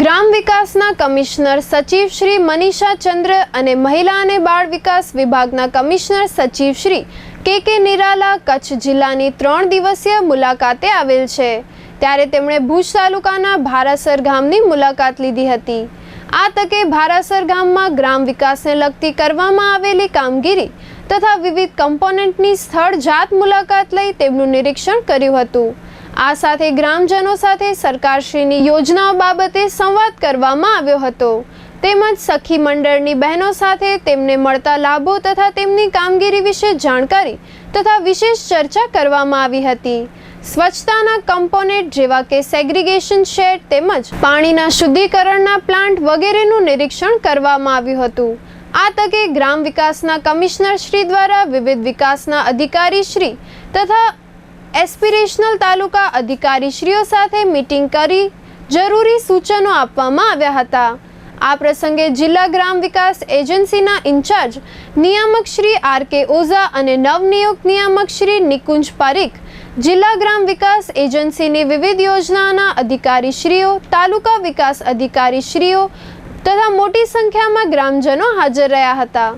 ગ્રામ વિકાસના કમિશનર સચિવ શ્રી મનીષા ચંદ્ર અને મહિલા અને બાળ વિકાસ વિભાગના કમિશનર સચિવ શ્રી કે કે નિરાલા કચ્છ જિલ્લાની ત્રણ દિવસીય મુલાકાતે આવેલ છે. ત્યારે તેમણે ભુજ તાલુકાના ભારાસર ગામની મુલાકાત લીધી હતી. આ તકે ભારાસર ગામમાં ગ્રામ વિકાસને લગતી કરવામાં આવેલી કામગીરી તથા વિવિધ કમ્પોનન્ટની સ્થળ જાત મુલાકાત લઈ તેમનું નિરીક્ષણ કર્યું હતું. આ સાથે ગ્રામજનો સાથે સરકારશ્રીની યોજનાઓ બાબતે સંવાદ કરવામાં આવ્યો હતો. તેમજ સખી મંડળની બહેનો સાથે તેમને મળતા લાભો તથા તેમની કામગીરી વિશે જાણકારી તથા વિશેષ ચર્ચા કરવામાં આવી હતી. સ્વચ્છતાના કમ્પોનેન્ટ જેવા કે સેગ્રીગેશન શેડ તેમજ પાણીના શુદ્ધિકરણના પ્લાન્ટ વગેરેનું નિરીક્ષણ કરવામાં આવ્યું હતું. આ તકે ગ્રામ વિકાસના કમિશનર શ્રી દ્વારા વિવિધ વિકાસના અધિકારી શ્રી તથા એસ્પિરેશનલ તાલુકા અધિકારીશ્રીઓ સાથે મીટિંગ કરી જરૂરી સૂચનો આપવામાં આવ્યા હતા. આ પ્રસંગે જિલ્લા ગ્રામ વિકાસ એજન્સીના ઇન્ચાર્જ નિયામક શ્રી આર કે ઓઝા અને નવનિયુક્ત નિયામક શ્રી નિકુંજ પારીખ, જિલ્લા ગ્રામ વિકાસ એજન્સીની વિવિધ યોજનાના અધિકારીશ્રીઓ, તાલુકા વિકાસ અધિકારીશ્રીઓ તથા મોટી સંખ્યામાં ગ્રામજનો હાજર રહ્યા હતા.